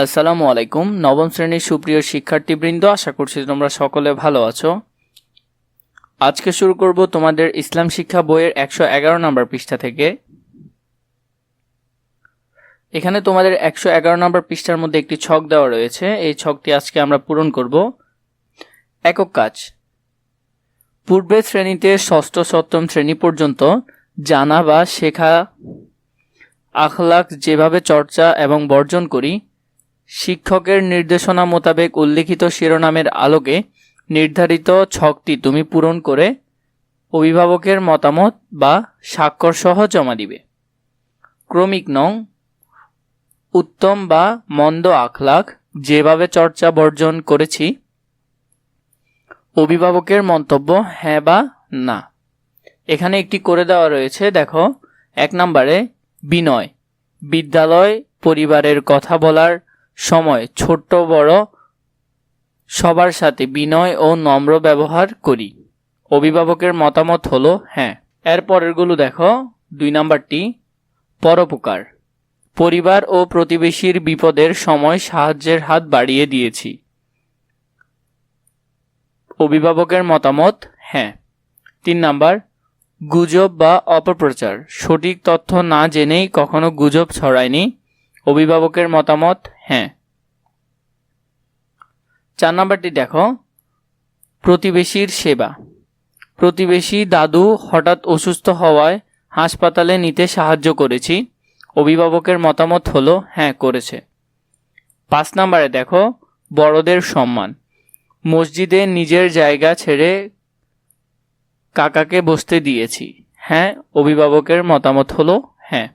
আসসালামু আলাইকুম। নবম শ্রেণির সুপ্রিয় শিক্ষার্থীবৃন্দ, আশা করছি তোমরা সকলে ভালো আছো। আজকে শুরু করব তোমাদের ইসলাম শিক্ষা বইয়ের একশো এগারো নম্বর পৃষ্ঠা থেকে। এখানে তোমাদের একশো এগারো নম্বর পৃষ্ঠার মধ্যে একটি ছক দেওয়া রয়েছে। এই ছকটি আজকে আমরা পূরণ করব। একক কাজ। পূর্বের শ্রেণীতে ষষ্ঠ, সপ্তম শ্রেণি পর্যন্ত জানা বা শেখা আখলাক যেভাবে চর্চা এবং বর্জন করি শিক্ষকের নির্দেশনা মোতাবেক উল্লিখিত শিরোনামের আলোকে নির্ধারিত ছকটি তুমি পূরণ করে অভিভাবকের মতামত বা স্বাক্ষর সহ জমা দিবে। ক্রমিক নং, উত্তম বা মন্দ আখলাক যেভাবে চর্চা বর্জন করেছি, অভিভাবকের মন্তব্য হ্যাঁ বা না। এখানে একটি করে দেওয়া রয়েছে, দেখো, এক নম্বরে, বিনয়, বিদ্যালয় পরিবারের কথা বলার সময়, ছোট্ট বড় সবার সাথে বিনয় ও নম্র ব্যবহার করি। অভিভাবকের মতামত হলো হ্যাঁ। এর পরেরগুলো দেখো। দুই নাম্বারটি, পরোপকার। পরিবার ও প্রতিবেশীর বিপদের সময় সাহায্যের হাত বাড়িয়ে দিয়েছি। অভিভাবকের মতামত হ্যাঁ। তিন নাম্বার, গুজব বা অপপ্রচার। সঠিক তথ্য না জেনেই কখনো গুজব ছড়ায়নি। অভিভাবকের মতামত? হ্যাঁ। চার নাম্বারটি দেখো। প্রতিবেশীর সেবা। প্রতিবেশী দাদু হঠাৎ অসুস্থ হওয়ায় হাসপাতালে নিতে সাহায্য করেছি। অভিভাবকের মতামত হলো হ্যাঁ করেছে। পাঁচ নাম্বারে দেখো, বড়দের সম্মান। মসজিদে নিজের জায়গা ছেড়ে কাকাকে বসতে দিয়েছি। হ্যাঁ অভিভাবকের মতামত হলো হ্যাঁ।